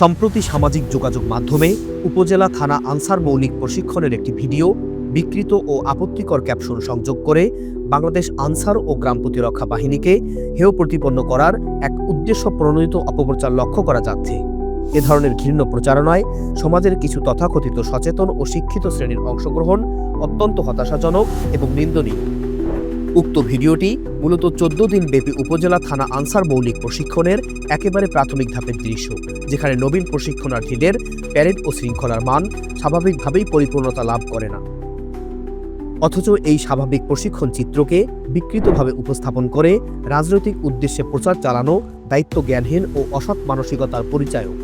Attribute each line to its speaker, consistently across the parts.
Speaker 1: সম্প্রতি সামাজিক যোগাযোগ মাধ্যমে উপজেলা থানা আনসার মৌলিক প্রশিক্ষণের একটি ভিডিও, বিকৃত ও আপত্তিকর ক্যাপশন সংযোগ করে বাংলাদেশ আনসার ও গ্রাম প্রতিরক্ষা বাহিনীকে হেয় প্রতিপন্ন করার এক উদ্দেশ্য প্রণোদিত অপপ্রচার লক্ষ্য করা যাচ্ছে। এ ধরনের ঘৃণ্য প্রচারণায় সমাজের কিছু তথাকথিত সচেতন ও শিক্ষিত শ্রেণির অংশগ্রহণ অত্যন্ত হতাশাজনক এবং নিন্দনীয়। উক্ত ভিডিওটি মূলত চোদ্দ দিন ব্যাপী উপজেলা থানা আনসার মৌলিক প্রশিক্ষণের একেবারে প্রাথমিক ধাপের দৃশ্য, যেখানে নবীন প্রশিক্ষণার্থীদের প্যারেড ও শৃঙ্খলার মান স্বাভাবিকভাবেই পরিপূর্ণতা লাভ করে না। অথচ এই স্বাভাবিক প্রশিক্ষণ চিত্রকে বিকৃতভাবে উপস্থাপন করে রাজনৈতিক উদ্দেশ্যে প্রচার চালানো দায়িত্ব জ্ঞানহীন ও অসৎ মানসিকতার পরিচয়ও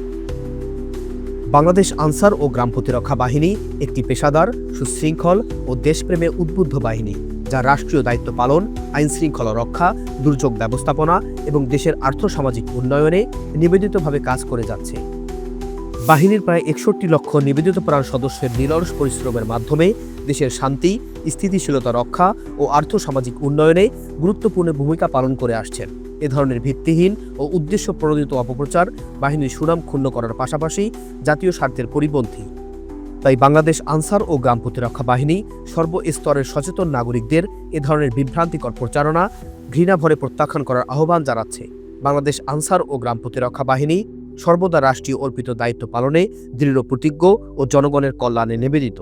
Speaker 1: বাংলাদেশ আনসার ও গ্রাম প্রতিরক্ষা বাহিনী একটি পেশাদার, সুশৃঙ্খল ও দেশপ্রেমে উদ্বুদ্ধ বাহিনী। যা রাষ্ট্রীয় দায়িত্ব পালন আইন শৃঙ্খলা রক্ষা, দুর্যোগ ব্যবস্থাপনা এবং দেশের আর্থসামাজিক উন্নয়নে নিবেদিতভাবে কাজ করে যাচ্ছে। বাহিনীর প্রায় একষট্টি লক্ষ নিবেদিত প্রাণ সদস্যের নিরলস পরিশ্রমের মাধ্যমে দেশের শান্তি, স্থিতিশীলতা রক্ষা ও আর্থসামাজিক উন্নয়নে গুরুত্বপূর্ণ ভূমিকা পালন করে আসছেন। এ ধরনের ভিত্তিহীন ও উদ্দেশ্য প্রণোদিত অপপ্রচার বাহিনীর সুনাম ক্ষুণ্ণ করার পাশাপাশি জাতীয় স্বার্থের পরিপন্থী তাই বাংলাদেশ আনসার ও গ্রাম প্রতিরক্ষা বাহিনী, সর্বস্তরের সচেতন নাগরিকদের এ ধরনের বিভ্রান্তিকর প্রচারণা ঘৃণাভরে প্রত্যাখ্যান করার আহ্বান জানাচ্ছে। বাংলাদেশ আনসার ও গ্রাম প্রতিরক্ষা বাহিনী সর্বদা রাষ্ট্রীয় অর্পিত দায়িত্ব পালনে দৃঢ় প্রতিজ্ঞ ও জনগণের কল্যাণে নিবেদিত।